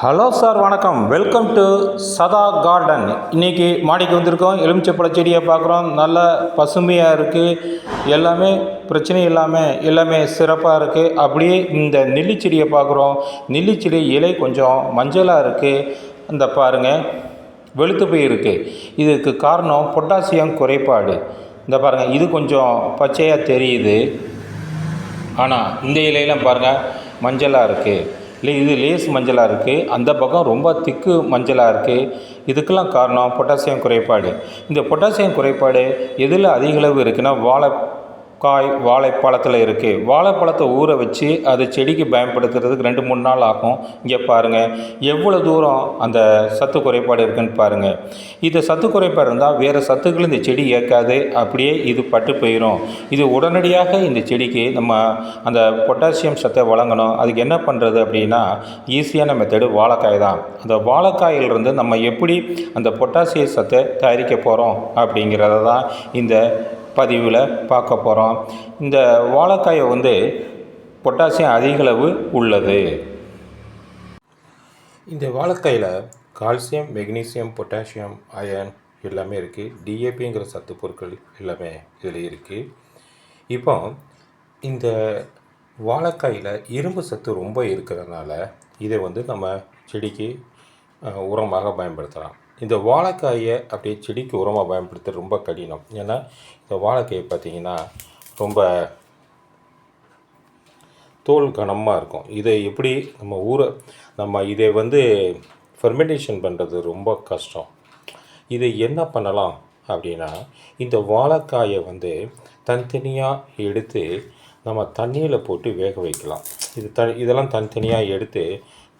Hello sir வணக்கம். Welcome to Sadha garden இன்னைக்கு மாடிக்கு வந்திருக்கோம். எலுமிச்சப்பழ செடியை பார்க்குறோம். நல்ல பசுமையாக இருக்குது எல்லாமே பிரச்சனை இல்லாமல் எல்லாமே சிறப்பாக இருக்குது அப்படியே இந்த நெல்லி செடியை பார்க்குறோம். நெல்லி செடி இலை கொஞ்சம் மஞ்சளாக இருக்குது இந்த பாருங்கள் வெளுத்து போய் இதுக்கு காரணம் பொட்டாசியம் குறைபாடு. இந்த பாருங்கள் இது கொஞ்சம் பச்சையாக தெரியுது. ஆனால் இந்த இலையெல்லாம் பாருங்கள் மஞ்சளாக இருக்குது இல்லை இது லேஸ் மஞ்சளாக இருக்குது அந்த பக்கம் ரொம்ப திக்கு மஞ்சளாக இருக்குது இதுக்கெல்லாம் காரணம் பொட்டாசியம் குறைபாடு. இந்த பொட்டாசியம் குறைபாடு எதில் அதிகளவு இருக்குன்னா வாழை காய் வாழைப்பழத்தில் இருக்குது வாழைப்பழத்தை ஊற வச்சு அது செடிக்கு பயன்படுத்துறதுக்கு ரெண்டு மூணு நாள் ஆகும். இங்கே பாருங்கள் எவ்வளோ தூரம் அந்த சத்து குறைபாடு இருக்குன்னு பாருங்கள் இது சத்து குறைபாடு இருந்தால் வேறு சத்துக்கள் இந்த செடி ஏற்காது. அப்படியே இது பட்டு போயிடும் இது உடனடியாக இந்த செடிக்கு நம்ம அந்த பொட்டாசியம் சத்தை வழங்கணும். அதுக்கு என்ன பண்ணுறது அப்படின்னா ஈஸியான மெத்தடு வாழைக்காய் தான். அந்த வாழைக்காயிலிருந்து நம்ம எப்படி அந்த பொட்டாசிய சத்தை தயாரிக்க போகிறோம் அப்படிங்கிறத தான் இந்த பதிவில் பார்க்க போகிறோம் இந்த வாழைக்காயை வந்து பொட்டாசியம் அதிகளவு உள்ளது. இந்த வாழைக்காயில் கால்சியம் மெக்னீசியம் பொட்டாசியம் அயன் எல்லாமே இருக்குது டிஏபிங்கிற சத்து பொருட்கள் எல்லாமே இதில் இருக்குது இப்போ இந்த வாழைக்காயில் இரும்பு சத்து ரொம்ப இருக்கிறதுனால இதை வந்து நம்ம செடிக்கு உரமாக பயன்படுத்தலாம். இந்த வாழைக்காயை அப்படியே செடிக்கு உரமாக பயன்படுத்த ரொம்ப கடினம். ஏன்னா இந்த வாழைக்காயை பார்த்திங்கன்னா ரொம்ப தோல் கனமாக இருக்கும். இதை எப்படி நம்ம ஊற நம்ம இதை வந்து ஃபெர்மெண்டேஷன் பண்ணுறது ரொம்ப கஷ்டம். இதை என்ன பண்ணலாம் அப்படின்னா இந்த வாழைக்காயை வந்து தனித்தனியாக எடுத்து நம்ம தண்ணியில் போட்டு வேக வைக்கலாம். இது த இதெல்லாம் தனித்தனியாக எடுத்து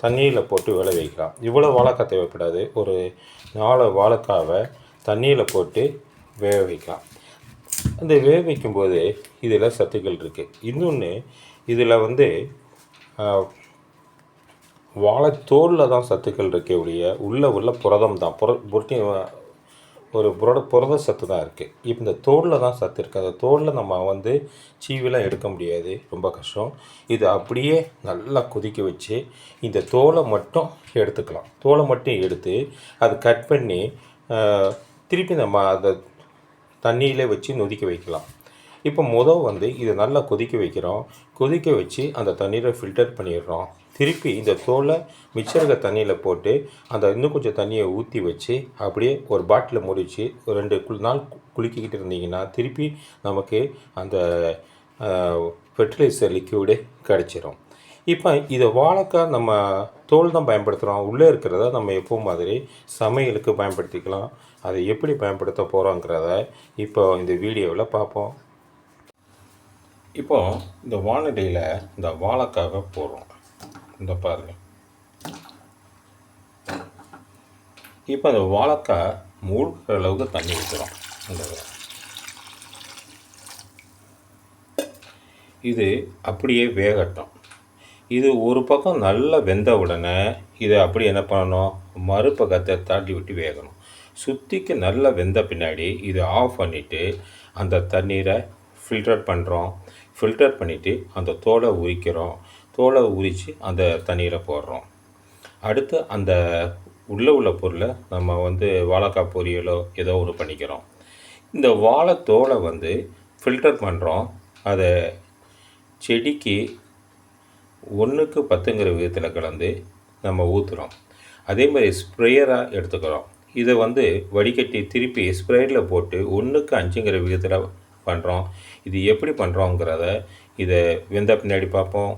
தண்ணியில் போட்டு விளை வைக்கலாம். இவ்வளோ வாழைக்காய் தேவைப்படாது. ஒரு நாலு வாழைக்காவை தண்ணியில் போட்டு வேக வைக்கலாம். அந்த வேக வைக்கும்போது இதில் சத்துக்கள் இருக்குது இன்னொன்று இதில் வந்து வாழைத்தோலில் தான் சத்துக்கள் இருக்கே ஒழிய உள்ள உள்ள புரதம் தான். புர புரட்டி ஒரு புரத புரத சத்து தான் இருக்குது இப்போ இந்த தோலில் தான் சத்து இருக்குது அந்த தோலில் நம்ம வந்து சீவிலாம் எடுக்க முடியாது. ரொம்ப கஷ்டம். இது அப்படியே நல்லா கொதிக்க வச்சு இந்த தோலை மட்டும் எடுத்துக்கலாம். தோலை மட்டும் எடுத்து அது கட் பண்ணி திருப்பி நம்ம அதை தண்ணியிலே வச்சு நொதிக்க வைக்கலாம். இப்போ முதல் வந்து இதை நல்லா கொதிக்க வைக்கிறோம். கொதிக்க வச்சு அந்த தண்ணீரை ஃபில்டர் பண்ணிடுறோம். திருப்பி இந்த தோலை மிச்சம் இருக்க தண்ணியில் போட்டு அந்த இன்னும் கொஞ்சம் தண்ணியை ஊற்றி வச்சு அப்படியே ஒரு பாட்டிலில் முடிச்சு ஒரு ரெண்டு குள் நாள் கு- இருந்தீங்கன்னா திருப்பி நமக்கு அந்த ஃபெர்டிலைசர் லிக்யூடு கிடச்சிரும். இப்போ இதை வாழைக்காய் நம்ம தோல் தான் பயன்படுத்துகிறோம் உள்ளே இருக்கிறத நம்ம எப்போ மாதிரி சமையலுக்கு பயன்படுத்திக்கலாம். அதை எப்படி பயன்படுத்த போகிறோங்கிறத இப்போ இந்த வீடியோவில் பார்ப்போம். இப்போ இந்த வானடியில் இந்த வாழைக்காவை போடுறோம். இந்த பாருங்க. இப்போ அந்த வாழைக்காய் மூழ்கிற அளவுக்கு தண்ணி ஊற்றுறோம் இந்த இது. அப்படியே வேகட்டும். இது ஒரு பக்கம் நல்லா வெந்த உடனே இதை அப்படி என்ன பண்ணணும்? மறுபக்கத்தை தாண்டி விட்டு வேகணும். சுத்திக்கு நல்லா வெந்த பின்னாடி இதை ஆஃப் பண்ணிவிட்டு அந்த தண்ணீரை ஃபில்டர் பண்ணுறோம் ஃபில்டர் பண்ணிவிட்டு அந்த தோலை உரிக்கிறோம். தோலை உரித்து அந்த தண்ணீரை போடுறோம். அடுத்து அந்த உள்ளே உள்ள பொருளை நம்ம வந்து வாழைக்காய் பொரியலோ ஏதோ ஒன்று பண்ணிக்கிறோம். இந்த வாழைத்தோலை வந்து ஃபில்டர் பண்ணுறோம் அதை செடிக்கு ஒன்றுக்கு பத்துங்கிற விதத்தில் கலந்து நம்ம ஊற்றுறோம் அதே மாதிரி ஸ்ப்ரேயராக எடுத்துக்கிறோம். இதை வந்து வடிகட்டி திருப்பி ஸ்ப்ரேயரில் போட்டு ஒன்றுக்கு அஞ்சுங்கிற விதத்தில் பண்ணுறோம் இது எப்படி பண்ணுறோங்கிறத இதை வெந்த பின்னாடி பார்ப்போம்.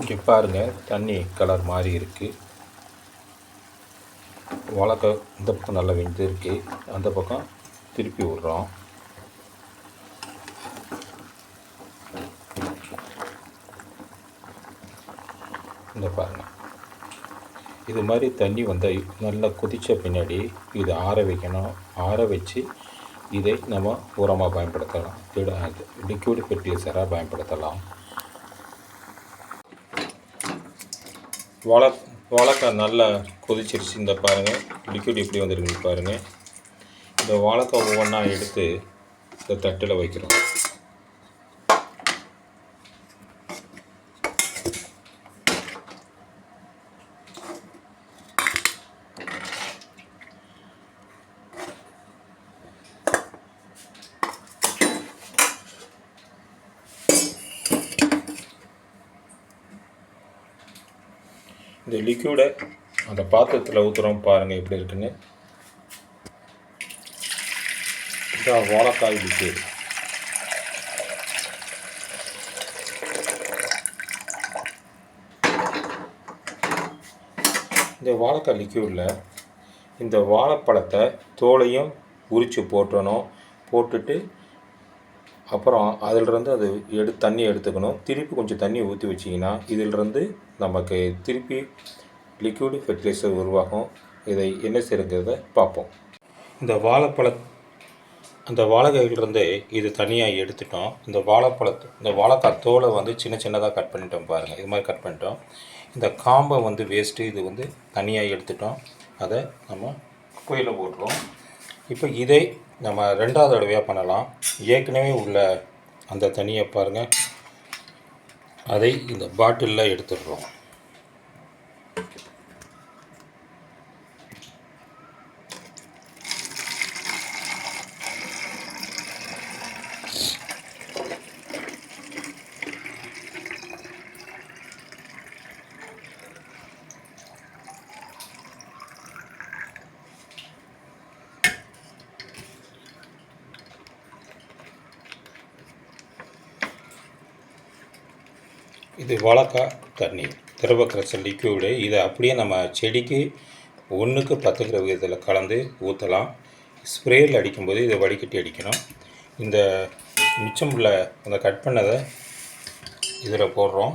இங்கே பாருங்கள் தண்ணி கலர் மாறி இருக்குது வாழைக்காய் இந்த பக்கம் நல்லா வெந்து இருக்கு. அந்த பக்கம் திருப்பி விட்றோம். இந்த பாருங்கள் இது மாதிரி தண்ணி வந்து நல்லா கொதித்த பின்னாடி இதை ஆற வைக்கணும். ஆற வச்சு இதை நம்ம உரமாக பயன்படுத்தலாம். திட லிக்விட் ஃபெர்டிலைசராக பயன்படுத்தலாம். வாழை வாழைக்காய் நல்லா கொதிச்சிருச்சு. இந்த பாருங்கள் லிக்விட் எப்படி வந்திருக்குன்னு பாருங்கள் இந்த வாழைக்காய் ஒவ்வொன்றா எடுத்து இந்த தட்டில் வைக்கிறோம். இந்த லிக்யூடை அந்த பாத்திரத்தில் ஊற்றுறோம் பாருங்கள் எப்படி இருக்குன்னு. இந்த வாழைக்காய் லிக்யூடு இந்த வாழைக்காய் லிக்யூடில் இந்த வாழைப்பழத்தை தோலையும் உரித்து போட்டணும். போட்டுட்டு அப்புறம் அதிலிருந்து அது எடு தண்ணி எடுத்துக்கணும். திருப்பி கொஞ்சம் தண்ணி ஊற்றி வச்சிங்கன்னா இதிலிருந்து நமக்கு திருப்பி லிக்விட் ஃபெர்டிலைசர் உருவாகும். இதை என்ன செய்யுங்கிறத பார்ப்போம். இந்த வாழைப்பழ அந்த வாழைக்காயிலிருந்து இது தனியாக எடுத்துட்டோம். இந்த வாழைப்பழத்தை இந்த வாழைக்காய் தோலை வந்து சின்ன சின்னதாக கட் பண்ணிட்டோம் பாருங்கள் இது மாதிரி கட் பண்ணிட்டோம். இந்த காம்பை வந்து வேஸ்ட்டு இது வந்து தனியாக எடுத்துட்டோம். அதை நம்ம குயில போட்டுருவோம். இப்போ இதை நம்ம ரெண்டாவது தடவையாக பண்ணலாம். ஏற்கனவே உள்ள அந்த தண்ணியை பாருங்கள் அதை இந்த பாட்டிலில் எடுத்துடுறோம். இது வாழைக்காய் தண்ணி திரவ லிக்யூடு இதை அப்படியே நம்ம செடிக்கு ஒன்றுக்கு பத்துக்கிற விதத்தில் கலந்து ஊற்றலாம் ஸ்ப்ரேயில் அடிக்கும்போது இதை வடிகட்டி அடிக்கணும். இந்த மிச்சம் உள்ள அந்த கட் பண்ணதை இதில் போடுறோம்.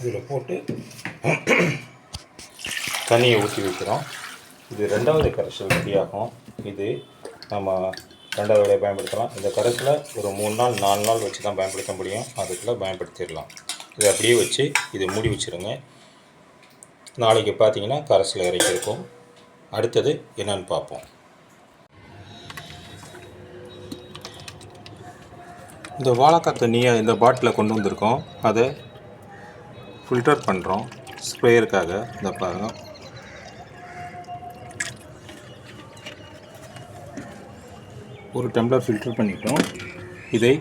இதில் போட்டு தண்ணியை ஊற்றி வைக்கிறோம். இது ரெண்டாவது கரைசல் ரெடியாகும். இது நம்ம ரெண்டாவது வேலையை பயன்படுத்தலாம். இந்த கரைசலை ஒரு மூணு நாள் நாலு நாள் வச்சு தான் பயன்படுத்த முடியும். அதுக்குள்ளே பயன்படுத்திடலாம். இதை அப்படியே வச்சு இதை மூடி வச்சுருங்க. நாளைக்கு பார்த்தீங்கன்னா கரைசல் இறக்கியிருக்கும் அடுத்தது என்னன்னு பார்ப்போம். இந்த வாழைக்காய் தண்ணியை இந்த பாட்டிலில் கொண்டு வந்திருக்கோம். அதை ஃபில்டர் பண்ணுறோம் ஸ்ப்ரேயருக்காக இந்த பாருங்கள் ஒரு டம்ளர் ஃபில்டர் பண்ணிட்டோம். இதை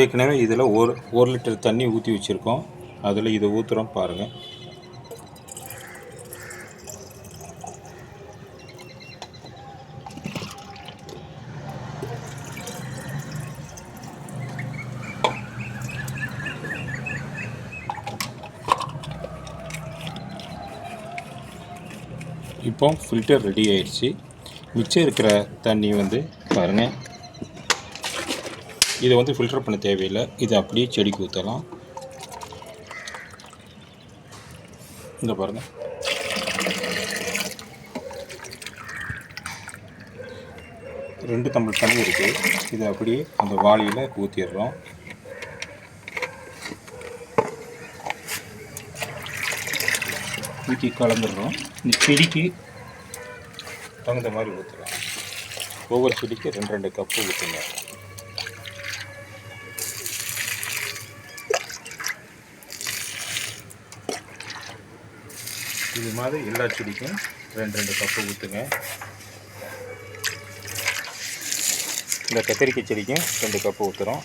ஏற்கனவே இதில் ஒரு ஒரு லிட்டர் தண்ணி ஊற்றி வச்சுருக்கோம். அதில் இதை ஊற்றுறோம் பாருங்கள் இப்போ ஃபில்டர் ரெடி ஆயிடுச்சு. மிச்சம் இருக்கிற தண்ணி வந்து பாருங்கள் இதை வந்து ஃபில்டர் பண்ண தேவையில்லை. இதை அப்படியே செடிக்கு ஊற்றலாம் இந்த பாருங்கள் ரெண்டு தம்பி தண்ணி இருக்குது இதை அப்படியே அந்த வாளியில் ஊற்றிடுறோம் ஊற்றி கலந்துடுறோம். இந்த செடிக்கு தகுந்த மாதிரி ஊற்றலாம் ஒவ்வொரு செடிக்கு ரெண்டு ரெண்டு கப்பு ஊற்றுங்க இது மாதிரி எல்லா செடிக்கும் ரெண்டு ரெண்டு கப்பு ஊற்றுங்க இந்த கத்திரிக்காய் செடிக்கும் ரெண்டு கப்பு ஊற்றுறோம்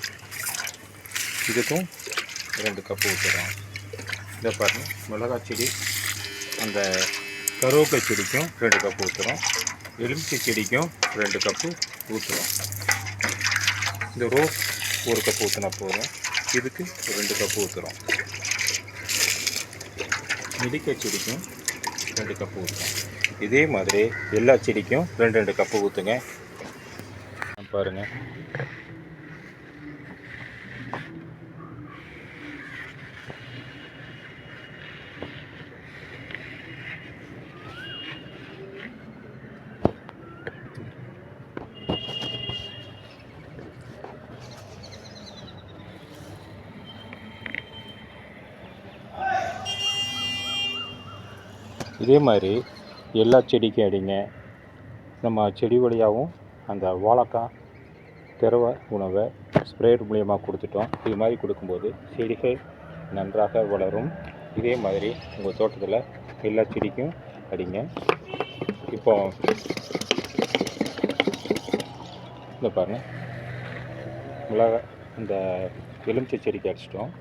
இதுக்கும் ரெண்டு கப்பு ஊற்றுறோம் இதை பாருங்கள் மிளகாய் செடி அந்த கருவேப்பிலை செடிக்கும் ரெண்டு கப்பு ஊற்றுறோம் எலுமிச்சை செடிக்கும் ரெண்டு கப்பு ஊற்றுறோம் இந்த ரோஸ் ஒரு கப்பு ஊற்றினா போதும். இதுக்கு ரெண்டு கப்பு ஊற்றுறோம் நெல்லிக்காய் செடிக்கும் ரெண்டு கப்பு ஊற்றுங்க இதே மாதிரி எல்லா செடிக்கும் ரெண்டு ரெண்டு கப்பு ஊற்றுங்க பாருங்கள் இதே மாதிரி எல்லா செடிக்கும் அடிங்க. நம்ம செடி வழியாகவும் அந்த வாழைக்காய் திரவ உணவை ஸ்ப்ரேட் மூலியமாக கொடுத்துட்டோம். இது மாதிரி கொடுக்கும்போது செடிகள் நன்றாக வளரும். இதே மாதிரி உங்கள் தோட்டத்தில் எல்லா செடிக்கும் அடிங்க. இப்போ இந்த பாருங்கள் மிளகா இந்த எலுமிச்சை செடிக்கு அடிச்சிட்டோம்.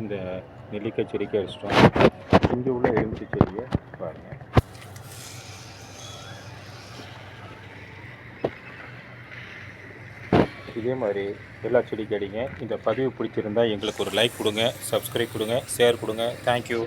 இந்த நெல்லிக்காய் செடிக்கு அடிச்சிட்டோம். இங்கே உள்ள எலுமிச்சை செடியை பாருங்கள் இதே மாதிரி எல்லா செடிக்கு அடிங்க இந்த பதிவு பிடிச்சிருந்தா எங்களுக்கு ஒரு லைக் கொடுங்க சப்ஸ்கிரைப் கொடுங்க ஷேர் கொடுங்க. தேங்க்யூ